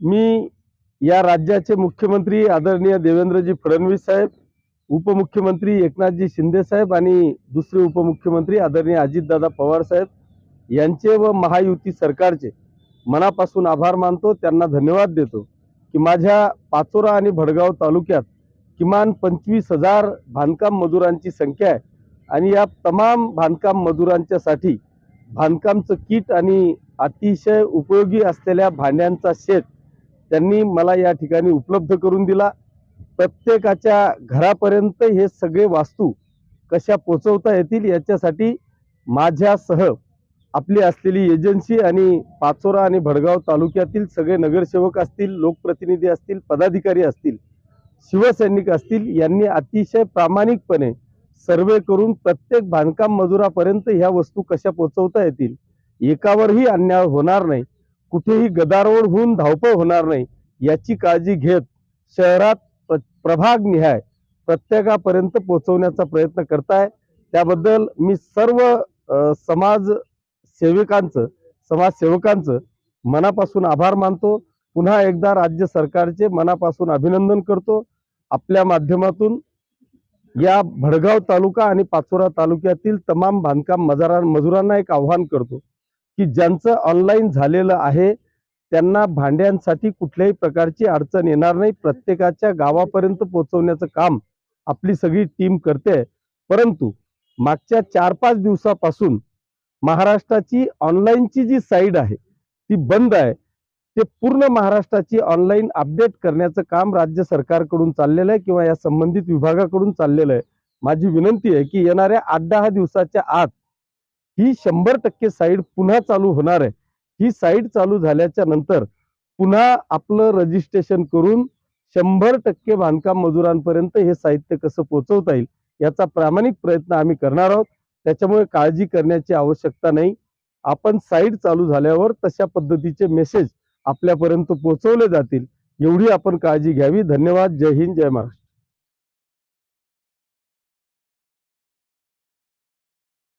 मी या राज्याचे मुख्यमंत्री आदरणीय देवेंद्रजी फडणवीस साहेब उपमुख्यमंत्री एकनाथजी शिंदे साहेब आणि दुसरे उपमुख्यमंत्री आदरणीय अजितदादा पवार साहेब यांचे व महायुती सरकारचे मनापासून आभार मानतो. त्यांना धन्यवाद देतो की माझ्या पाचोरा आणि भडगाव तालुक्यात किमान पंचवीस हजार बांधकाम मजुरांची संख्या आहे आणि या तमाम बांधकाम मजुरांच्यासाठी बांधकामचं किट आणि अतिशय उपयोगी असलेल्या भांड्यांचा शेत त्यांनी मला या ठिकाणी उपलब्ध करून दिला. प्रत्येकाच्या घरापर्यंत हे सगळे वास्तू कशा पोचवता येतील याच्यासाठी माझ्यासह आपली असलेली एजन्सी आणि पाचोरा आणि भडगाव तालुक्यातील सगळे नगरसेवक असतील लोकप्रतिनिधी असतील पदाधिकारी असतील शिवसैनिक असतील यांनी अतिशय प्रामाणिकपणे सर्वे करून प्रत्येक बांधकाम मजुरापर्यंत ह्या वस्तू कशा पोचवता येतील एकावरही अन्याय होणार नाही. कुठेही गदारोळ होऊन धावपळ होणार नाही याची काळजी घेत शहरात प्र- प्रभाग निहाय प्रत्येकापर्यंत पोहोचवण्याचा प्रयत्न करताय. त्याबद्दल मी सर्व अ, समाज सेवकांचं समाजसेवकांचं मनापासून आभार मानतो. पुन्हा एकदा राज्य सरकारचे मनापासून अभिनंदन करतो. आपल्या माध्यमातून या भडगाव तालुका आणि पाचोरा तालुक्यातील तमाम बांधकाम मजारा मजुरांना एक आव्हान करतो. की ज्यांचं ऑनलाईन झालेलं आहे त्यांना भांड्यांसाठी कुठल्याही प्रकारची अडचण येणार नाही. प्रत्येकाच्या गावापर्यंत पोहोचवण्याचं काम आपली सगळी टीम करते. परंतु मागच्या चार पाच दिवसापासून महाराष्ट्राची ऑनलाईनची जी साईड आहे ती बंद आहे. ते पूर्ण महाराष्ट्राची ऑनलाईन अपडेट करण्याचं काम राज्य सरकारकडून चाललेलं आहे किंवा या संबंधित विभागाकडून चाललेलं आहे. माझी विनंती आहे की येणाऱ्या आठ दहा दिवसाच्या आत ही शंभर टक्के साईड पुन्हा चालू होणार आहे. ही साईट चालू झाल्याच्यानंतर पुन्हा आपलं रजिस्ट्रेशन करून शंभर टक्के बांधकाम मजुरांपर्यंत हे साहित्य कसं पोहोचवता येईल याचा प्रामाणिक प्रयत्न आम्ही करणार आहोत. त्याच्यामुळे काळजी करण्याची आवश्यकता नाही. आपण साईट चालू झाल्यावर तशा पद्धतीचे मेसेज आपल्यापर्यंत पोहोचवले जातील. एवढी आपण काळजी घ्यावी. धन्यवाद. जय हिंद. जय महाराष्ट्र.